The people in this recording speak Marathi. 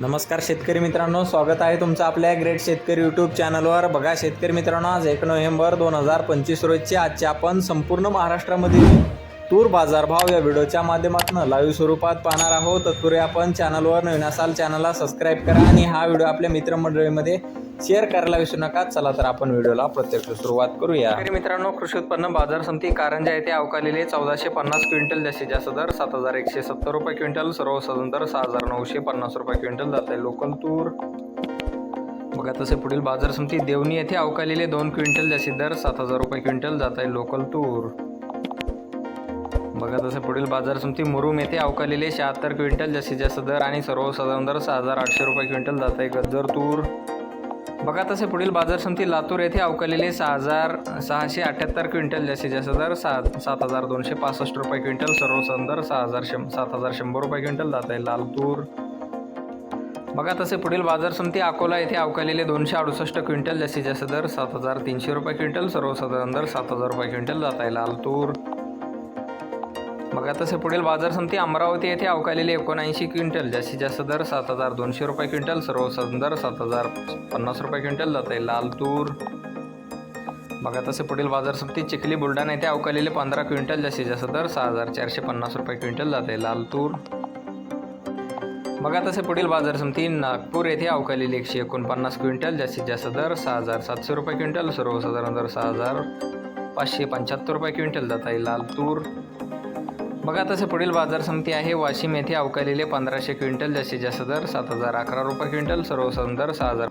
नमस्कार शेतकरी मित्रांनो स्वागत आहे तुमचं आपल्या ग्रेट शेतकरी यूट्यूब चॅनलवर बघा शेतकरी मित्रांनो आज एक नोव्हेंबर दोन हजार पंचवीस रोजचे आजचे आपण संपूर्ण महाराष्ट्रामधील तूर बाजारभाव या व्हिडिओच्या माध्यमातून लाईव्ह स्वरूपात पाहणार आहोत. तत्पूर्वी आपण चॅनलवर नवीन असाल चॅनलला सबस्क्राईब करा आणि हा व्हिडिओ आपल्या मित्रमंडळीमध्ये शेअर करायला विसरू नका. चला तर आपण व्हिडिओला प्रत्यक्ष सुरुवात करूया. मित्रांनो कृषी उत्पन्न बाजार समिती कारंजा येथे अवकालेले चौदाशे पन्नास क्विंटल जास्तीत जास्त दर सात हजार एकशे सत्तर रुपये क्विंटल सर्वसाधारण दर सहा हजार नऊशे पन्नास रुपये क्विंटल जात आहे लोकल तूर बघा तसे पुढील बाजार समिती देवणी येथे अवकालेले दोन क्विंटल जास्तीत दर सात हजार रुपये क्विंटल जात आहे लोकल तूर बघा तसे पुढील बाजार समिती मुरुम येथे अवकालेले शहात्तर क्विंटल जास्तीत जास्त दर आणि सर्वसाधारण दर सहा हजार आठशे रुपये क्विंटल जात आहे गज्जर तूर बघा तसे पुढील बाजार समिती लातूर येथे अवकालेले सहा हजार सहाशे अठ्ठ्याहत्तर क्विंटल जास्तीत जास्त दर सात सात हजार दोनशे पासष्ट रुपये क्विंटल सर्वसाधारण दर सहा हजार शं सात हजार शंभर रुपये क्विंटल जात आहे लाल तूर बघा तसे पुढील बाजार समिती अकोला येथे अवकालेले दोनशे अडुसष्ट क्विंटल जास्तीत जास्त दर सात हजार तीनशे रुपये क्विंटल सर्वसाधारण दर सात हजार रुपये क्विंटल जात आहे लाल तूर बघा तसे पुढील बाजार समिती अमरावती येथे अवकालेली एकोणऐंशी क्विंटल जास्तीत जास्त दर सात हजार दोनशे रुपये क्विंटल सर्वसाधारण दर सात हजार पन्नास रुपये क्विंटल जात आहे लाल तूर. बघा तसे पुढील बाजार समिती चिखली बुलढाणा येथे अवकालेले पंधरा क्विंटल जास्तीत जास्त दर सहा हजार चारशे पन्नास रुपये क्विंटल जात आहे लाल तूर. बघा तसे पुढील बाजार समिती नागपूर येथे अवकालेली एकशे एकोणपन्नास क्विंटल जास्तीत जास्त दर सहा हजार सातशे रुपये क्विंटल सर्वसाधारण दर सहा हजार पाचशे पंच्याहत्तर रुपये क्विंटल जात आहे लाल तूर. बघा तसे पुढील बाजार समिती आहे. वाशिम येथे अवकालेले पंधराशे क्विंटल जास्तीत जास्त दर सात हजार अकरा रुपये क्विंटल सर्वसाधारण दर सहा हजार